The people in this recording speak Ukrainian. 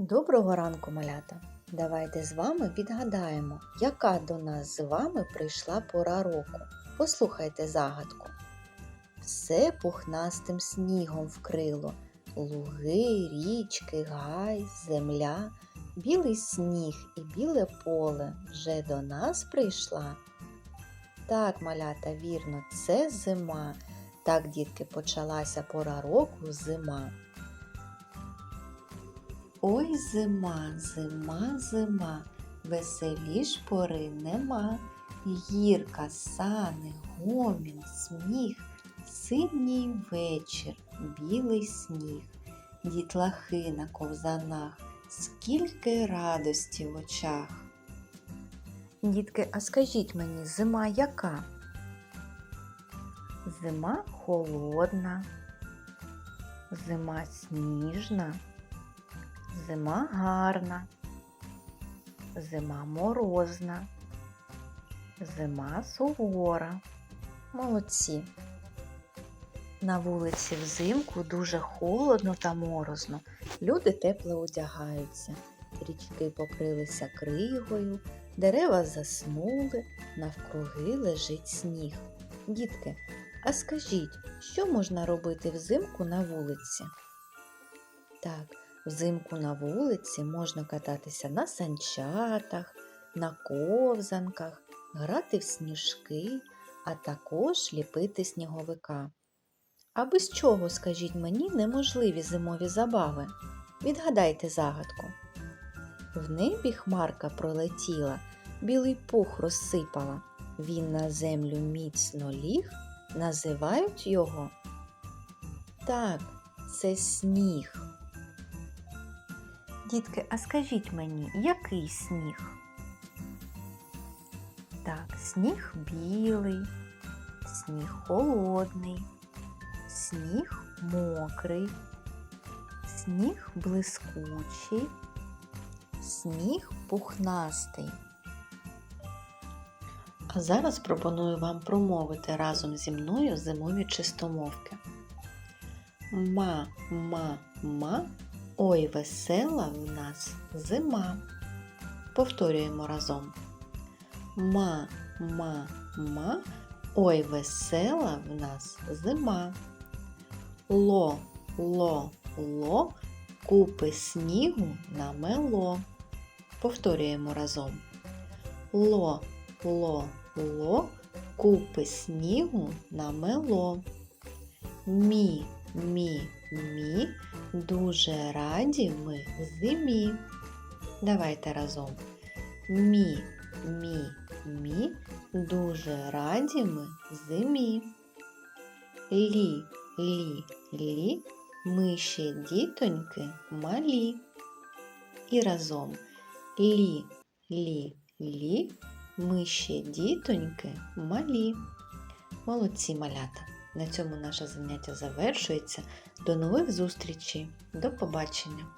Доброго ранку, малята! Давайте з вами відгадаємо, яка до нас з вами прийшла пора року. Послухайте загадку. Все пухнастим снігом вкрило, луги, річки, гай, земля, білий сніг і біле поле вже до нас прийшла. Так, малята, вірно, це зима. Так, дітки, почалася пора року зима. Ой, зима, зима, зима, веселіш пори нема. Гірка, сани, гомін, сміх, синій вечір, білий сніг, дітлахи на ковзанах, скільки радості в очах. Дітки, а скажіть мені, зима яка? Зима холодна, зима сніжна. Зима гарна, зима морозна, зима сувора. Молодці. На вулиці взимку дуже холодно та морозно. Люди тепло одягаються, річки покрилися кригою, дерева заснули, навкруги лежить сніг. Дітки, а скажіть, що можна робити взимку на вулиці? Так, Взимку на вулиці можна кататися на санчатах, на ковзанках, грати в сніжки, а також ліпити сніговика. А без чого, скажіть мені, неможливі зимові забави? Відгадайте загадку. В небі хмарка пролетіла, білий пух розсипала. Він на землю міцно ліг, називають його. Так, це сніг. Дітки, а скажіть мені, який сніг? Так, сніг білий, сніг холодний, сніг мокрий, сніг блискучий, сніг пухнастий. А зараз пропоную вам промовити разом зі мною зимові чистомовки. Ма, ма, ма. Ой, весела в нас зима. Повторюємо разом. Ма, ма, ма, ой, весела в нас зима. Ло, ло, ло, купи снігу намело. Повторюємо разом. Ло, ло, ло, купи снігу намело. Мі, мі, мі, дуже раді ми зимі. Давайте разом. Мі, мі, мі, дуже раді ми зимі. Лі, лі, лі, ми ще дітоньки малі. І разом лі, лі, лі, ми ще дітоньки малі. Молодці малята! На цьому наше заняття завершується. До нових зустрічей. До побачення!